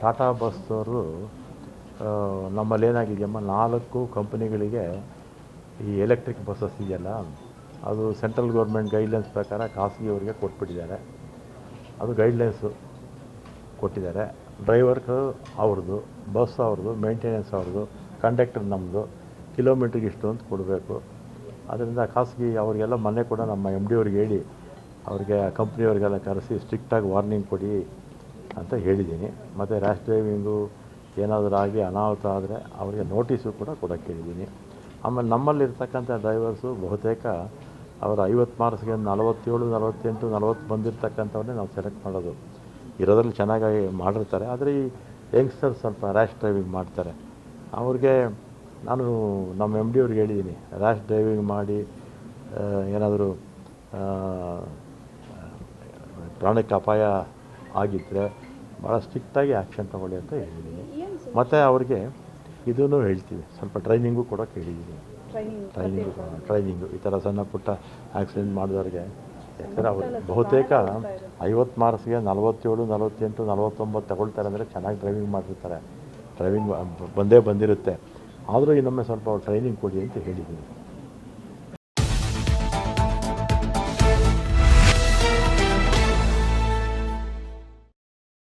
ಟಾಟಾ ಬಸ್ಸವರು ನಮ್ಮಲ್ಲಿ ಏನಾಗಿದೆಯಮ್ಮ ನಾಲ್ಕು ಕಂಪನಿಗಳಿಗೆ ಈ ಎಲೆಕ್ಟ್ರಿಕ್ ಬಸ್ಸಸ್ ಇದೆಯಲ್ಲ, ಅದು ಸೆಂಟ್ರಲ್ ಗೌರ್ಮೆಂಟ್ ಗೈಡ್ಲೈನ್ಸ್ ಪ್ರಕಾರ ಖಾಸಗಿಯವರಿಗೆ ಕೊಟ್ಬಿಟ್ಟಿದ್ದಾರೆ. ಅದು ಗೈಡ್ಲೈನ್ಸು ಕೊಟ್ಟಿದ್ದಾರೆ. ಡ್ರೈವರ್ಕ ಅವ್ರದ್ದು, ಬಸ್ ಅವ್ರದ್ದು, ಮೇಂಟೆನೆನ್ಸ್ ಅವ್ರದ್ದು, ಕಂಡಕ್ಟರ್ ನಮ್ಮದು ಕಿಲೋಮೀಟ್ರಿಗೆ ಇಷ್ಟು ಅಂತ ಕೊಡಬೇಕು. ಅದರಿಂದ ಖಾಸಗಿ ಅವರಿಗೆಲ್ಲ ಮೊನ್ನೆ ಕೂಡ ನಮ್ಮ ಎಂ ಡಿ ಅವ್ರಿಗೆ ಹೇಳಿ, ಅವ್ರಿಗೆ ಕಂಪ್ನಿಯವ್ರಿಗೆಲ್ಲ ಕರೆಸಿ ಸ್ಟ್ರಿಕ್ಟಾಗಿ ವಾರ್ನಿಂಗ್ ಕೊಡಿ. ಅಂತ ಹೇಳಿದ್ದೀನಿ. ಮತ್ತು ರ್ಯಾಶ್ ಡ್ರೈವಿಂಗು ಏನಾದರೂ ಆಗಿ ಅನಾಹುತ ಆದರೆ ಅವರಿಗೆ ನೋಟಿಸು ಕೂಡ ಕೊಡೋಕ್ಕೆ ಹೇಳಿದ್ದೀನಿ. ಆಮೇಲೆ ನಮ್ಮಲ್ಲಿರ್ತಕ್ಕಂಥ ಡ್ರೈವರ್ಸು ಬಹುತೇಕ ಅವರ ಐವತ್ತು ಮಾರ್ಕ್ಸ್ಗೆ ನಲವತ್ತೇಳು, ನಲವತ್ತೆಂಟು, ನಲವತ್ತು ಬಂದಿರ್ತಕ್ಕಂಥವ್ರನ್ನೇ ನಾವು ಸೆಲೆಕ್ಟ್ ಮಾಡೋದು. ಇರೋದ್ರಲ್ಲಿ ಚೆನ್ನಾಗಿ ಮಾಡಿರ್ತಾರೆ. ಆದರೆ ಈ ಯಂಗ್ಸ್ಟರ್ಸ್ ಸ್ವಲ್ಪ ರ್ಯಾಶ್ ಡ್ರೈವಿಂಗ್ ಮಾಡ್ತಾರೆ. ಅವ್ರಿಗೆ ನಾನು ನಮ್ಮ ಎಂ ಡಿ ಅವ್ರಿಗೆ ಹೇಳಿದ್ದೀನಿ. ರ್ಯಾಶ್ ಡ್ರೈವಿಂಗ್ ಮಾಡಿ ಏನಾದರೂ ಪ್ರಾಣಕ್ಕೆ ಅಪಾಯ ಆಗಿದ್ದರೆ ಭಾಳ ಸ್ಟ್ರಿಕ್ಟಾಗಿ ಆ್ಯಕ್ಷನ್ ತೊಗೊಳ್ಳಿ ಅಂತ ಹೇಳಿದ್ದೀನಿ. ಮತ್ತು ಅವ್ರಿಗೆ ಇದನ್ನು ಹೇಳ್ತೀವಿ. ಸ್ವಲ್ಪ ಟ್ರೈನಿಂಗು ಕೊಡೋಕ್ಕೆ ಕೇಳಿದ್ದೀನಿ. ಟ್ರೈನಿಂಗು ಟ್ರೈನಿಂಗು ಈ ಥರ ಸಣ್ಣ ಪುಟ್ಟ ಆಕ್ಸಿಡೆಂಟ್ ಮಾಡಿದವ್ರಿಗೆ. ಯಾಕಂದರೆ ಅವ್ರು ಬಹುತೇಕ ಐವತ್ತು ಮಾರ್ಕ್ಸ್ಗೆ ನಲವತ್ತೇಳು ನಲವತ್ತೆಂಟು ನಲವತ್ತೊಂಬತ್ತು ತಗೊಳ್ತಾರೆ ಅಂದರೆ ಚೆನ್ನಾಗಿ ಡ್ರೈವಿಂಗ್ ಮಾಡಿರ್ತಾರೆ ಡ್ರೈವಿಂಗ್ ಬಂದೇ ಬಂದಿರುತ್ತೆ. ಆದರೂ ಇನ್ನೊಮ್ಮೆ ಸ್ವಲ್ಪ ಟ್ರೈನಿಂಗ್ ಕೊಡಿ ಅಂತ ಹೇಳಿದ್ದೀನಿ.